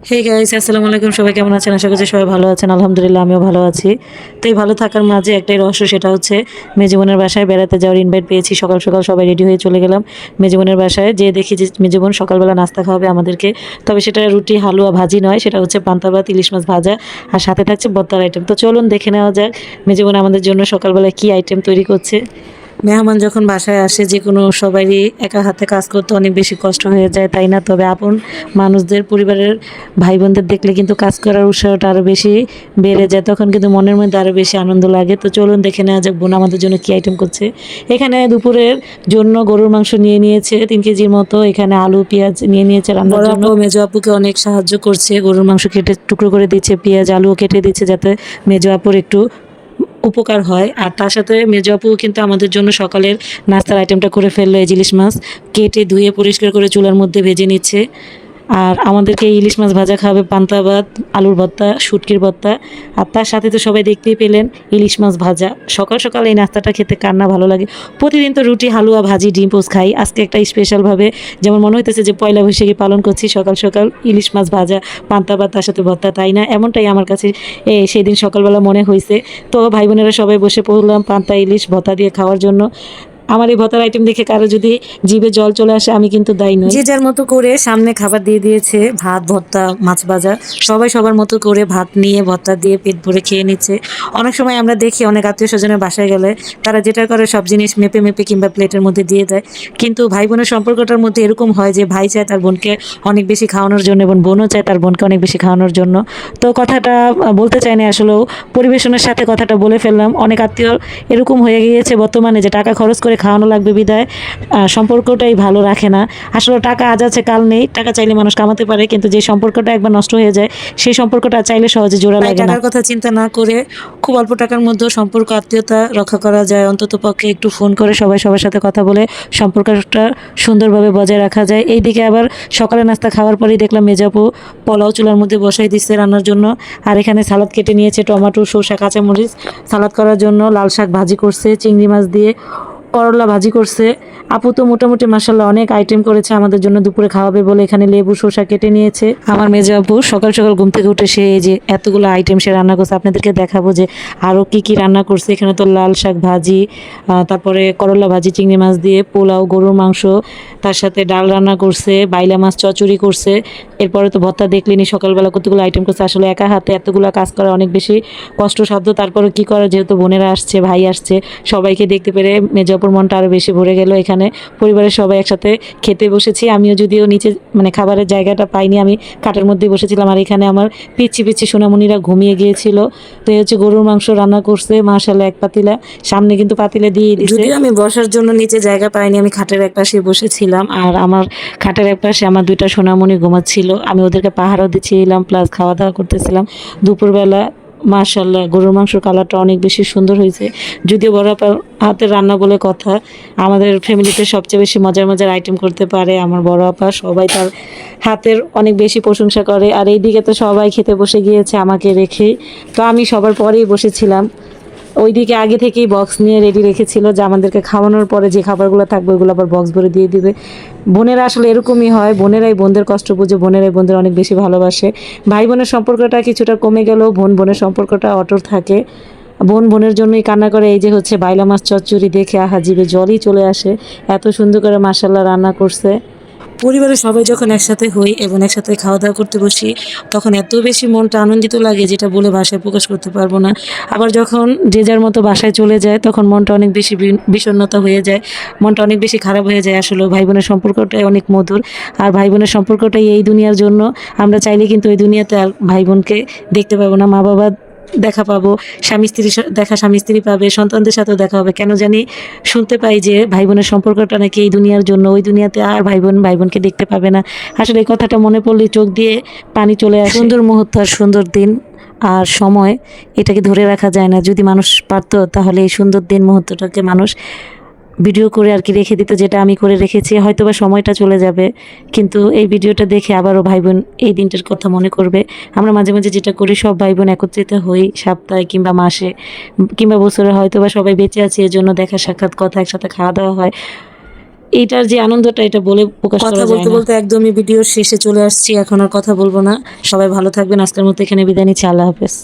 Hey guys আসসালামু আলাইকুম। সবাই কেমন আছেন? আশা করছি সবাই ভালো আছেন। আলহামদুলিল্লাহ, আমিও ভালো আছি। তো এই ভালো থাকার মাঝে একটাই রহস্য, সেটা হচ্ছে মেজীবনের বাসায় বেড়াতে যাওয়ার ইনভাইট পেয়েছি। সকাল সকাল সবাই রেডি হয়ে চলে গেলাম মেজীবনের বাসায়। যে দেখি যে মেজীবন সকালবেলা নাস্তা খাওয়াবে আমাদেরকে। তবে সেটা রুটি, হালুয়া, ভাজি নয়, সেটা হচ্ছে পান্তা ভাত, ইলিশ মাছ ভাজা, আর সাথে থাকছে বত্তার আইটেম তো চলুন দেখে নেওয়া যাক মেজীবন আমাদের জন্য সকালবেলা কি আইটেম তৈরি করছে। মেহমান যখন বাসায় আসে যে কোনো সবারই একা হাতে কাজ করতে অনেক বেশি কষ্ট হয়ে যায় তাই না? তবে আপন মানুষদের পরিবারের ভাই বোনদের দেখলে কিন্তু কাজ করার উৎসাহটা আরও বেশি বেড়ে যায় তখন কিন্তু মনের মধ্যে আরও বেশি আনন্দ লাগে। তো চলুন দেখে নেওয়া যাক বোন আমাদের জন্য কী আইটেম করছে। এখানে দুপুরের জন্য গরুর মাংস নিয়ে নিয়েছে তিন কেজির মতো। এখানে আলু পেঁয়াজ নিয়ে নিয়েছে রান্নার জন্য। মেজো আপুকে অনেক সাহায্য করছে গরুর মাংস কেটে টুকরো করে দিচ্ছে পেঁয়াজ আলুও কেটে দিচ্ছে যাতে মেজো আপুর একটু উপকার হয়। আর তার সাথে মেজো কিন্তু আমাদের জন্য সকালের নাস্তার আইটেমটা করে ফেলল, এই ইলিশ মাছ। কেটে ধুয়ে পরিষ্কার করে চুলার মধ্যে ভেজে নিচ্ছে। আর আমাদেরকে ইলিশ মাছ ভাজা খাওয়াবে পান্তা ভাত, আলুর ভর্তা, শুটকির ভর্তা। আর তার সাথে তো সবাই দেখতেই পেলেন ইলিশ মাছ ভাজা। সকাল সকাল এই নাস্তাটা খেতে কার না ভালো লাগে। প্রতিদিন তো রুটি, হালুয়া, ভাজি, ডিম পোস খাই। আজকে একটা স্পেশালভাবে যেমন মনে হইতেছে যে পয়লা বৈশাখী পালন করছি, সকাল সকাল ইলিশ মাছ ভাজা, পান্তা ভাত, তার সাথে ভর্তা, তাই না? এমনটাই আমার কাছে সেই দিন সকালবেলা মনে হয়েছে তো ভাই বোনেরা সবাই বসে পড়লাম পান্তা, ইলিশ, ভর্তা দিয়ে খাওয়ার জন্য। আমার এই ভর্তার আইটেম দেখে কারও যদি জিভে জল চলে আসে, আমি কিন্তু দায়ী নই। যে যার মতো করে সামনে খাবার দিয়ে দিয়েছে, ভাত, ভর্তা, মাছ ভাজা, সবাই সবার মতো করে ভাত নিয়ে, ভর্তা দিয়ে পেট ভরে খেয়ে নিচ্ছে। অনেক সময় আমরা দেখি অনেক আত্মীয় স্বজনের বাসায় গেলে তারা যেটা করে সব জিনিস মেপে মেপে কিংবা প্লেটের মধ্যে দিয়ে দেয়। কিন্তু ভাই বোনের সম্পর্কটার মধ্যে এরকম হয় যে ভাই চায় তার বোনকে অনেক বেশি খাওয়ানোর জন্য এবং বোনও চায় তার বোনকে অনেক বেশি খাওয়ানোর জন্য। তো কথাটা বলতে চাইনি আসলেও, পরিবেশনের সাথে কথাটা বলে ফেললাম। অনেক আত্মীয় এরকম হয়ে গিয়েছে বর্তমানে যে টাকা খরচ করে খাওয়ানো লাগবে বিদায়। সম্পর্কটাই ভালো রাখে না। আসলে টাকা আজ আছে কাল নেই। টাকা চাইলে মানুষ কামাতে পারে কিন্তু যে সম্পর্কটা একবার নষ্ট হয়ে যায় সেই সম্পর্কটা চাইলে সহজে জোড়া লাগে না। টাকার কথা চিন্তা না করে খুব অল্প টাকার মধ্যে সম্পর্ক আত্মীয়তা রক্ষা করা যায়। অন্তত পক্ষে একটু ফোন করে সবাই সবার সাথে কথা বলে সম্পর্কটা সুন্দরভাবে বজায় রাখা যায়। এইদিকে আবার সকালে নাস্তা খাওয়ার পরেই দেখলাম মেজাপু পোলাও চুলার মধ্যে বসাই দিচ্ছে রান্নার জন্য। আর এখানে সালাদ কেটে নিয়েছে টমেটো শসা কাঁচামরিচ। সালাদ করার জন্য লাল শাক ভাজি করছে চিংড়ি মাছ দিয়ে। করলা ভাজি করছে। আপু তো মোটামুটি মাসাল্লাহ অনেক আইটেম করেছে আমাদের জন্য দুপুরে খাওয়াবে বলে এখানে লেবু শসা কেটে নিয়েছে। আমার মেজো আপু সকাল সকাল ঘুম থেকে উঠে সে যে এতগুলো আইটেম সে রান্না করছে। আপনাদেরকে দেখাবো যে আরও কি কি রান্না করছে। এখানে তো লাল শাক ভাজি তারপরে করলা ভাজি, চিংড়ি মাছ দিয়ে, পোলাও, গরুর মাংস, তার সাথে ডাল রান্না করছে, বাইলা মাছ চচড়ি করছে। এরপরে তো ভর্তা দেখলেনি সকালবেলা কতগুলো আইটেম করছে। আসলে একা হাতে এতগুলো কাজ করা অনেক বেশি কষ্টসাধ্য। তারপরে কি করা? যেহেতু বোনেরা আসছে, ভাই আসছে, সবাইকে দেখতে পেরে মেজাপুর মনটা আরও বেশি ভরে গেল। এখানে পরিবারের সবাই একসাথে খেতে বসেছি। আমিও যদিও নিচে মানে খাবারের জায়গাটা পাইনি আমি কাঠের মধ্যে বসেছিলাম। আর এখানে আমার পিচ্ছি পিচ্ছি সোনামণিরা ঘুমিয়ে গিয়েছিল। তো এই হচ্ছে গরুর মাংস রান্না করছে মাশাল্লাহ এক পাতিলা। সামনে কিন্তু পাতিলা দিয়ে দিচ্ছে যদিও আমি বসার জন্য নিচে জায়গা পাইনি আমি খাটের এক পাশে বসেছিলাম। আর আমার খাটের এক পাশে আমার দুইটা সোনামণি ঘুমাচ্ছিল। আমি ওদেরকে পাহাড়ও দিচ্ছিলাম প্লাস খাওয়া দাওয়া করতেছিলাম। দুপুরবেলা মাশাল্লাহ গরুর মাংসের কালারটা অনেক বেশি সুন্দর হয়েছে। যদিও বড় হাতের রান্না বলে কথা, আমাদের ফ্যামিলিতে সবচেয়ে বেশি মজার মজার আইটেম করতে পারে আমার বড় আপা। সবাই তার হাতের অনেক বেশি প্রশংসা করে। আর এইদিকে তো সবাই খেতে বসে গিয়েছে আমাকে রেখে। তো আমি সবার পরেই বসেছিলাম। ওইদিকে আগে থেকেই বক্স নিয়ে রেডি রেখেছিল যে আমাদেরকে খাওয়ানোর পরে যে খাবারগুলো থাকবে ওইগুলো আবার বক্স ভরে দিয়ে দিবে। বোনেরা আসলে এরকমই হয়, বোনেরাই বোনদের কষ্ট বুঝে, বোনেরাই বোনদের অনেক বেশি ভালোবাসে। ভাই বোনের সম্পর্কটা কিছুটা কমে গেলেও বোন বোনের সম্পর্কটা অটল থাকে। বোন বোনের জন্যই কান্না করে, এই যে হচ্ছে বাইলা মাছ চচ্চড়ি দেখে, আহা, জিভে জলই চলে আসে। এত সুন্দর করে মাসাল্লাহ রান্না করছে। পরিবারের সবাই যখন একসাথে হই এবং একসাথে খাওয়া দাওয়া করতে বসি, তখন এত বেশি মনটা আনন্দিত লাগে যেটা বলে ভাষায় প্রকাশ করতে পারব না। আবার যখন যে যার মতো বাসায় চলে যায়, তখন মনটা অনেক বেশি বিষণ্ণতা হয়ে যায়, মনটা অনেক বেশি খারাপ হয়ে যায়। আসলে ভাই বোনের সম্পর্কটাই অনেক মধুর। আর ভাই বোনের সম্পর্কটাই এই দুনিয়ার জন্য। আমরা চাইলে কিন্তু এই দুনিয়াতে আর ভাই বোনকে দেখতে পাবো না মা বাবা দেখা পাবো, স্বামী স্ত্রী দেখা স্বামী স্ত্রী পাবে, সন্তানদের সাথেও দেখা হবে। কেন জানি শুনতে পাই যে ভাই বোনের সম্পর্কটা নাকি এই দুনিয়ার জন্য, ওই দুনিয়াতে আর ভাই বোন ভাই বোনকে দেখতে পাবে না। আসলে এই কথাটা মনে পড়লে চোখ দিয়ে পানি চলে আসে। সুন্দর মুহূর্ত আর সুন্দর দিন আর সময়, এটাকে ধরে রাখা যায় না। যদি মানুষ পারত, তাহলে এই সুন্দর দিন মুহূর্তটাকে মানুষ ভিডিও করে আর কি রেখে দিত যেটা আমি করে রেখেছি। হয়তো বা সময়টা চলে যাবে কিন্তু এই ভিডিওটা দেখে আবারও ভাই বোন এই দিনটার কথা মনে করবে। আমরা মাঝে মাঝে যেটা করি সব ভাই বোন একত্রিত হই সপ্তাহে কিংবা মাসে কিংবা বছরে হয়তো বা সবাই বেঁচে আছে এর জন্য দেখা সাক্ষাৎ কথা একসাথে খাওয়া দাওয়া হয়। এইটার যে আনন্দটা এটা বলে প্রকাশ কথা করা যায় বলতে বলতে একদমই ভিডিওর শেষে চলে আসছি এখন আর কথা বলব না। সবাই ভালো থাকবেন আজকের মতো এখানে বিদায় নিচ্ছি আল্লাহ হাফেজ।